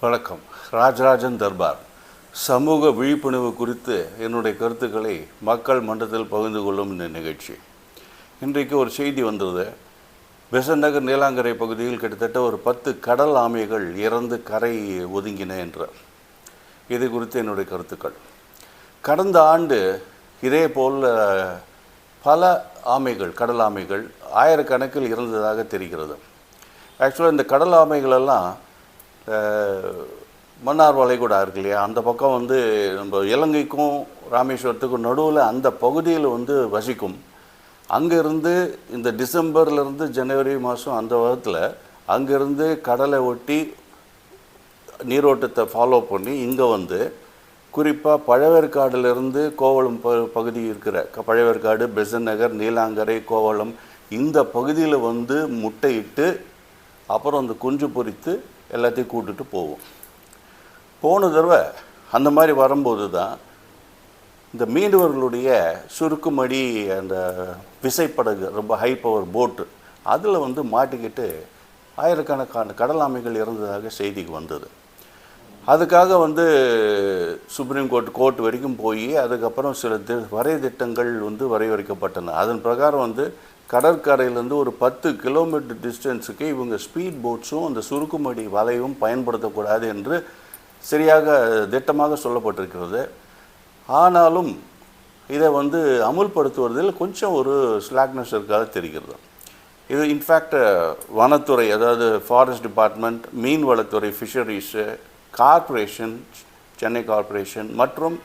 வணக்கம். ராஜராஜன் தர்பார். சமூக விழிப்புணர்வு குறித்து என்னுடைய கருத்துக்களை மக்கள் மன்றத்தில் பகிர்ந்து கொள்ளும் இந்த நிகழ்ச்சி. இன்றைக்கு ஒரு செய்தி வந்தது. பெசன் நகர் நீலாங்கரை பகுதியில் கிட்டத்தட்ட ஒரு பத்து கடல் ஆமைகள் இறந்து கரை ஒதுங்கின என்ற இது குறித்து என்னுடைய கருத்துக்கள். கடந்த ஆண்டு இதே போல் பல ஆமைகள் கடல் ஆமைகள் ஆயிரக்கணக்கில் இறந்ததாக தெரிகிறது. ஆக்சுவலாக இந்த கடல் ஆமைகளெல்லாம் மன்னார் வளைகுடா இருக்கு இல்லையா? அந்த பக்கம் வந்து நம்ம இலங்கைக்கும் ராமேஸ்வரத்துக்கும் நடுவில் அந்த பகுதியில் வந்து வசிக்கும். அங்கேருந்து இந்த டிசம்பர்லேருந்து ஜனவரி மாதம் அந்த வாரத்தில் அங்கேருந்து கடலை ஒட்டி நீரோட்டத்தை ஃபாலோ பண்ணி இங்கே வந்து குறிப்பாக பழவேற்காடுலேருந்து கோவளம் ப பகுதி இருக்கிற க- பழவேற்காடு பெசன் நகர் நீலாங்கரை கோவளம் இந்த பகுதியில் வந்து முட்டையிட்டு அப்புறம் அந்த குஞ்சு பொரித்து எல்லாத்தையும் கூட்டுட்டு போவோம். போன தடவை அந்த மாதிரி வரும்போது தான் இந்த மீனவர்களுடைய சுருக்குமடி அந்த விசைப்படகு ரொம்ப ஹை பவர் போட்டு அதில் வந்து மாட்டிக்கிட்டு ஆயிரக்கணக்கான கடல் ஆமைகள் இறந்ததாக செய்திக்கு வந்தது. அதுக்காக வந்து சுப்ரீம் கோர்ட் கோர்ட் வரைக்கும் போய் அதுக்கப்புறம் சில தி வரை திட்டங்கள் வந்து வரையறுக்கப்பட்டன. அதன் பிரகாரம் வந்து கடற்கரையிலேருந்து ஒரு பத்து கிலோமீட்டர் டிஸ்டன்ஸுக்கு இவங்க ஸ்பீட் போட்ஸும் அந்த சுருக்குமடி வலையும் பயன்படுத்தக்கூடாது என்று சரியாக திட்டமாக சொல்லப்பட்டிருக்கிறது. ஆனாலும் இதை வந்து அமுல்படுத்துவதில் கொஞ்சம் ஒரு ஸ்லாக்னஸ் இருக்காது தெரிகிறது. இது இன்ஃபேக்ட் வனத்துறை அதாவது ஃபாரஸ்ட் டிபார்ட்மெண்ட் மீன்வளத்துறை ஃபிஷரிஸு கார்ப்பரேஷன் சென்னை கார்ப்பரேஷன் மற்றும்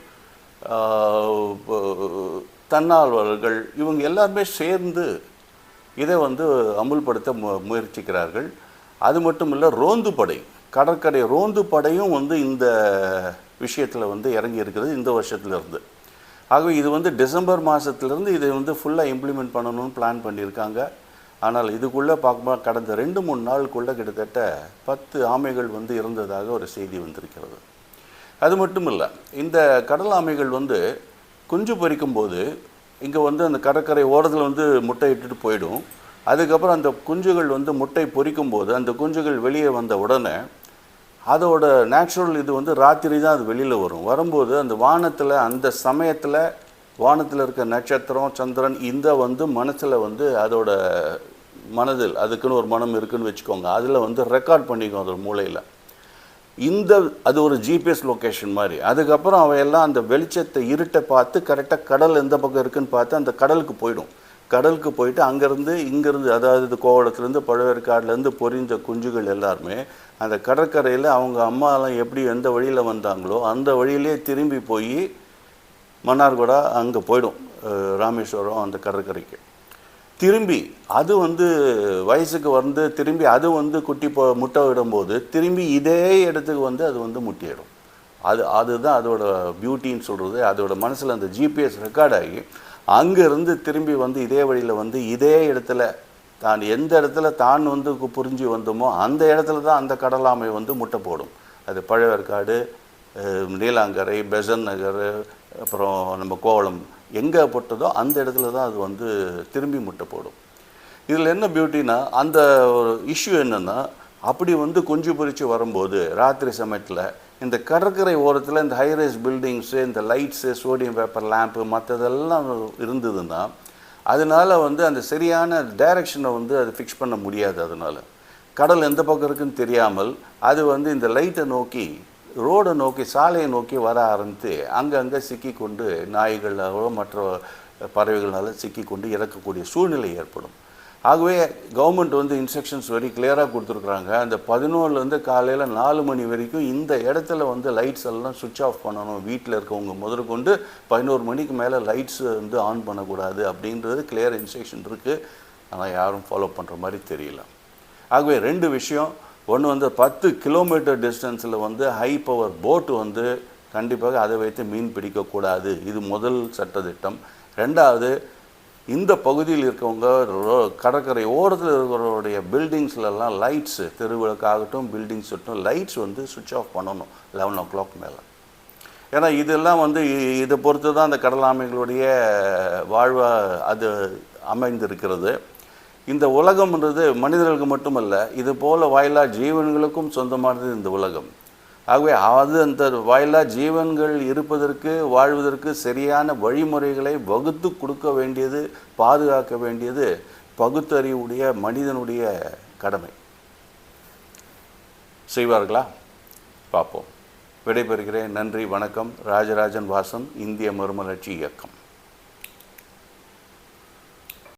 தன்னார்வலர்கள் இவங்க எல்லாருமே சேர்ந்து இதை வந்து அமுல்படுத்த மு முயற்சிக்கிறார்கள். அது மட்டும் இல்லை ரோந்து படை கடற்கரை ரோந்து படையும் வந்து இந்த விஷயத்தில் வந்து இறங்கி இருக்கிறது இந்த வருஷத்துலேருந்து ஆகவே இது வந்து டிசம்பர் மாதத்துலேருந்து இதை வந்து ஃபுல்லாக இம்ப்ளிமெண்ட் பண்ணணும்னு பிளான் பண்ணியிருக்காங்க. ஆனால் இதுக்குள்ளே பார்க்கும்போது கடந்த ரெண்டு மூணு நாளுக்குள்ளே கிட்டத்தட்ட பத்து ஆமைகள் வந்து இறந்ததாக ஒரு செய்தி வந்திருக்கிறது. அது மட்டும் இல்லை இந்த கடல் ஆமைகள் வந்து குஞ்சு பொறிக்கும்போது இங்கே வந்து அந்த கடற்கரை ஓரத்தில் வந்து முட்டை இட்டுட்டு போயிடும். அதுக்கப்புறம் அந்த குஞ்சுகள் வந்து முட்டை பொரிக்கும் போது அந்த குஞ்சுகள் வெளியே வந்த உடனே அதோட நேச்சுரல் இது வந்து ராத்திரி தான் அது வெளியில் வரும். வரும்போது அந்த வானத்தில் அந்த சமயத்தில் வானத்தில் இருக்க நட்சத்திரம் சந்திரன் இந்த வந்து மனசில் வந்து அதோட மனதில் அதுக்குன்னு ஒரு மனம் இருக்குன்னு வச்சுக்கோங்க. அதில் வந்து ரெக்கார்ட் பண்ணிக்கும் அதோட மூளையில். இந்த அது ஒரு ஜிபிஎஸ் லொக்கேஷன் மாதிரி. அதுக்கப்புறம் அவையெல்லாம் அந்த வெளிச்சத்தை இருட்டை பார்த்து கரெக்டாக கடல் எந்த பக்கம் இருக்குன்னு பார்த்து அந்த கடலுக்கு போயிடும். கடலுக்கு போயிட்டு அங்கேருந்து இங்கேருந்து அதாவது இது கோவளத்துலேருந்து பழவேற்காடுலேருந்து பொறிஞ்ச குஞ்சுகள் எல்லாருமே அந்த கடற்கரையில் அவங்க அம்மாலாம் எப்படி எந்த வழியில் வந்தாங்களோ அந்த வழியிலே திரும்பி போய் மன்னார்குடா அங்கே போயிடும் ராமேஸ்வரம் அந்த கடற்கரைக்கு. திரும்பி அது வந்து வயசுக்கு வந்து திரும்பி அது வந்து குட்டி போ முட்டை விடும்போது திரும்பி இதே இடத்துக்கு வந்து அது வந்து முட்டையிடும் அது அதுதான் அதோட பியூட்டின்னு சொல்கிறது அதோட மனசில் அந்த ஜிபிஎஸ் ரெக்கார்ட் ஆகி அங்கேருந்து திரும்பி வந்து இதே வழியில் வந்து இதே இடத்துல தான் எந்த இடத்துல தான் வந்து புரிஞ்சு வந்தோமோ அந்த இடத்துல தான் அந்த கடலாமை வந்து முட்டை போடும். அது பழவேற்காடு நீலாங்கரை பெசன் நகர் அப்புறம் நம்ம கோவளம் எங்கே போட்டதோ அந்த இடத்துல தான் அது வந்து திரும்பி முட்டை போடும். இதில் என்ன பியூட்டினா அந்த ஒரு இஷ்யூ என்னென்னா அப்படி வந்து குஞ்சு பொறிச்சு வரும்போது ராத்திரி சமயத்தில் இந்த கடற்கரை ஓரத்தில் இந்த ஹைரைஸ் பில்டிங்ஸு இந்த லைட்ஸு சோடியம் பேப்பர் லேம்ப்பு மற்றதெல்லாம் இருந்ததுன்னா அதனால வந்து அந்த சரியான டைரக்ஷனை வந்து அது ஃபிக்ஸ் பண்ண முடியாது அதனால். கடல் எந்த பக்கம் இருக்குன்னு தெரியாமல் அது வந்து இந்த லைட்டை நோக்கி ரோடை நோக்கி சாலையை நோக்கி வர ஆரம்பித்து அங்கங்கே சிக்கி கொண்டு நாய்களாலோ மற்ற பறவைகளால் சிக்கி கொண்டு இறக்கக்கூடிய சூழ்நிலை ஏற்படும். ஆகவே கவர்மெண்ட் வந்து இன்ஸ்ட்ரக்ஷன்ஸ் வெரி கிளியராக கொடுத்துருக்குறாங்க. அந்த பதினோருலேருந்து காலையில் நாலு மணி வரைக்கும் இந்த இடத்துல வந்து லைட்ஸ் எல்லாம் சுவிட்ச் ஆஃப் பண்ணணும். வீட்டில் இருக்கவங்க முதற்கொண்டு பதினோரு மணிக்கு மேலே லைட்ஸ் வந்து ஆன் பண்ணக்கூடாது அப்படின்றது கிளியர் இன்ஸ்ட்ரக்ஷன் இருக்குது ஆனால் யாரும் ஃபாலோ பண்ணுற மாதிரி தெரியல. ஆகவே ரெண்டு விஷயம் ஒன்று வந்து பத்து கிலோமீட்டர் டிஸ்டன்ஸில் வந்து ஹை பவர் போட் வந்து கண்டிப்பாக அதை வைத்து மீன் பிடிக்கக்கூடாது இது முதல் சட்டத்திட்டம். ரெண்டாவது இந்த பகுதியில் இருக்கவங்க ரோ- கடற்கரை ஓரத்தில் இருக்கிறவருடைய பில்டிங்ஸ்லலாம் லைட்ஸு தெருவிளக்காகட்டும் பில்டிங்ஸ் ஆகட்டும் லைட்ஸ் வந்து சுவிட்ச் ஆஃப் பண்ணணும். லெவன் ஓ கிளாக் மேலே. ஏன்னா இதெல்லாம் வந்து இதை பொறுத்து தான் அந்த கடல் ஆமைகளுடைய வாழ்வா அது அமைந்திருக்கிறது. இந்த உலகம்ன்றது மனிதர்களுக்கு மட்டுமல்ல இது போல வாயிலா ஜீவன்களுக்கும் சொந்தமானது இந்த உலகம். ஆகவே அது அந்த வாயிலா ஜீவன்கள் இருப்பதற்கு வாழ்வதற்கு சரியான வழிமுறைகளை வகுத்து கொடுக்க வேண்டியது பாதுகாக்க வேண்டியது பகுத்தறிவுடைய மனிதனுடைய கடமை. செய்வார்களா? பார்ப்போம். விடைபெறுகிறேன். நன்றி வணக்கம். ராஜராஜன் வாசன் இந்திய மறுமலர்ச்சி இயக்கம்.